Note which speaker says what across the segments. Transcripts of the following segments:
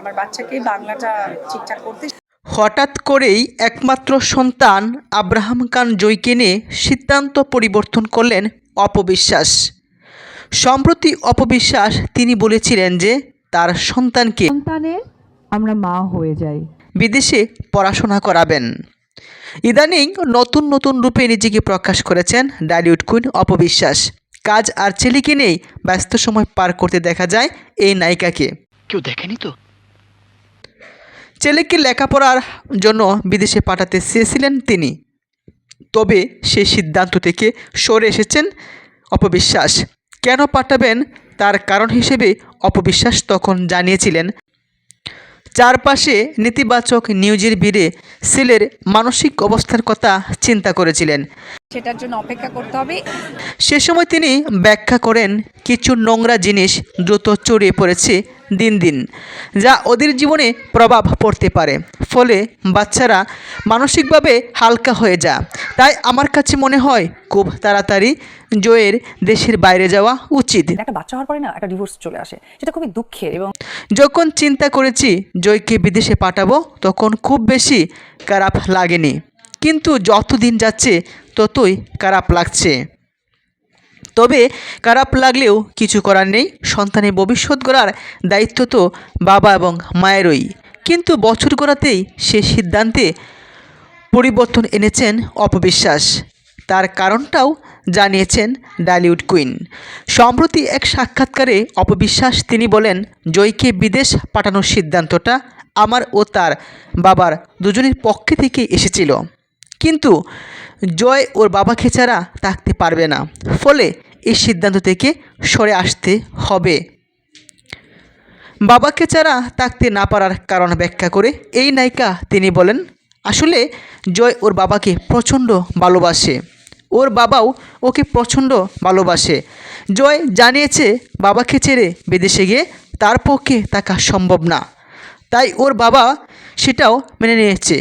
Speaker 1: আমার বাচ্চাকে বাংলাটা ঠিকঠাক করতে
Speaker 2: হঠাৎ করেই একমাত্র সন্তান আব্রাহাম খান জয়কে নিয়ে সিদ্ধান্ত পরিবর্তন করলেন অপবিশ্বাস। সম্প্রতি অপবিশ্বাস তিনি বলেছিলেন যে তার সন্তানকে
Speaker 3: সন্তানের আমরা মা হয়ে যাই।
Speaker 2: বিদেশে পড়াশোনা করাবেন। ইদানিং নতুন নতুন রূপে নিজেকে প্রকাশ করেছেন ডালিউড কুইন অপবিশ্বাস। কাজ আর ছেলেকে নিয়েই ব্যস্ত সময় পার করতে দেখা যায় এই নায়িকাকে।
Speaker 4: কেউ দেখেনি তো?
Speaker 2: ছেলেকে লেখাপড়ার জন্য বিদেশে পাঠাতে চেয়েছিলেন তিনি। তবে সেই সিদ্ধান্ত থেকে সরে এসেছেন অপবিশ্বাস। কেন পাঠাবেন তার কারণ হিসেবে অপবিশ্বাস তখন জানিয়েছিলেন। চারপাশে নেতিবাচক নিউজের ভিড়ে ছেলের মানসিক অবস্থার কথা চিন্তা করেছিলেন।
Speaker 1: সেটার জন্য অপেক্ষা করতে হবে।
Speaker 2: সে সময় তিনি ব্যাখ্যা করেন কিছু নোংরা জিনিস দ্রুত চড়িয়ে পড়েছে দিন দিন যা ওদের জীবনে প্রভাব পড়তে পারে। ফলে বাচ্চারা মানসিকভাবে হালকা হয়ে যা তাই আমার কাছে মনে হয় খুব তাড়াতাড়ি জয়ের দেশের বাইরে যাওয়া উচিত।
Speaker 5: একটা বাচ্চা হওয়ার পরে না একটা ডিভোর্স চলে আসে। সেটা খুবই দুঃখের এবং
Speaker 2: যখন চিন্তা করেছি জয়কে বিদেশে পাঠাবো তখন খুব বেশি খারাপ লাগেনি। কিন্তু যত দিন যাচ্ছে ততই খারাপ লাগছে। তবে খারাপ লাগলেও কিছু করার নেই। সন্তানের ভবিষ্যৎ গড়ার দায়িত্ব তো বাবা এবং মায়েরই। কিন্তু বছর গড়াতেই সে সিদ্ধান্তে পরিবর্তন এনেছেন অপবিশ্বাস। তার কারণটাও জানিয়েছেন ডালিউড কুইন। সম্প্রতি এক সাক্ষাৎকারে অপবিশ্বাস তিনি বলেন, জয়কে বিদেশ পাঠানোর সিদ্ধান্তটা আমার ও তার বাবার দুজনের পক্ষে থেকে এসেছিল। কিন্তু জয় ওর বাবাকে ছাড়া থাকতে পারবে না। ফলে এই সিদ্ধান্ত থেকে সরে আসতে হবে। বাবাকে ছাড়া থাকতে না পারার কারণ ব্যাখ্যা করে এই নায়িকা তিনি বলেন, আসলে জয় ওর বাবাকে প্রচণ্ড ভালোবাসে। ওর বাবাও ওকে প্রচণ্ড ভালোবাসে। জয় জানিয়েছে বাবাকে ছেড়ে বিদেশে গিয়ে তার পক্ষে থাকা সম্ভব না। তাই ওর বাবা সেটাও মেনে নিয়েছে।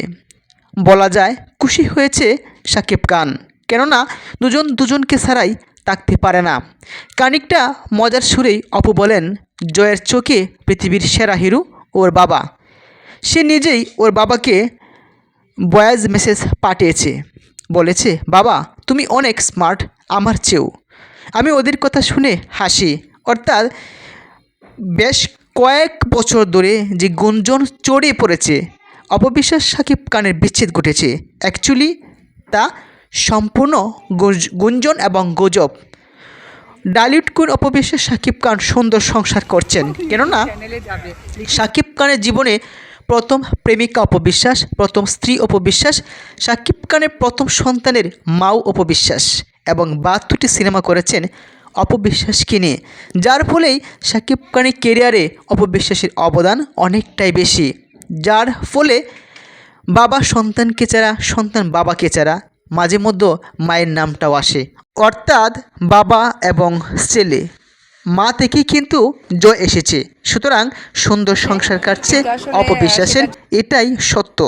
Speaker 2: বলা যায় খুশি হয়েছে সাকিব খান। কেননা দুজন দুজনকে ছাড়াই থাকতে পারে না। কানিকটা মজার সুরেই অপু বলেন, জয়ের চোখে পৃথিবীর সেরা হিরো ওর বাবা। সে নিজেই ওর বাবাকে বয়েজ মেসেজ পাঠিয়েছে। বলেছে, বাবা, তুমি অনেক স্মার্ট, আমার চেয়েও। আমি ওদের কথা শুনে হাসি। অর্থাৎ বেশ কয়েক বছর ধরে যে গুঞ্জন চড়িয়ে পড়েছে অপবিশ্বাস সাকিব খানের বিচ্ছেদ ঘটেছে। অ্যাকচুয়ালি তা সম্পূর্ণ গুঞ্জন এবং গুজব। ডালিউড কুইন অপবিশ্বাস সাকিব খান সুন্দর সংসার করছেন। কেননা সাকিব খানের জীবনে প্রথম প্রেমিকা অপবিশ্বাস, প্রথম স্ত্রী অপবিশ্বাস, সাকিব খানের প্রথম সন্তানের মাও অপবিশ্বাস এবং বাহাত্তরটি সিনেমা করেছেন অপবিশ্বাসকে নিয়ে। যার ফলেই সাকিব খানের কেরিয়ারে অপবিশ্বাসের অবদান অনেকটাই বেশি। যার ফলে বাবা সন্তানকে চেরা সন্তান বাবাকে চেরা মাঝে মধ্যে মায়ের নামটাও আসে। অর্থাৎ বাবা এবং ছেলে। মা থেকেই কিন্তু জয় এসেছে। সুতরাং সুন্দর সংসার কাটছে অপবিশ্বাসের এটাই সত্য।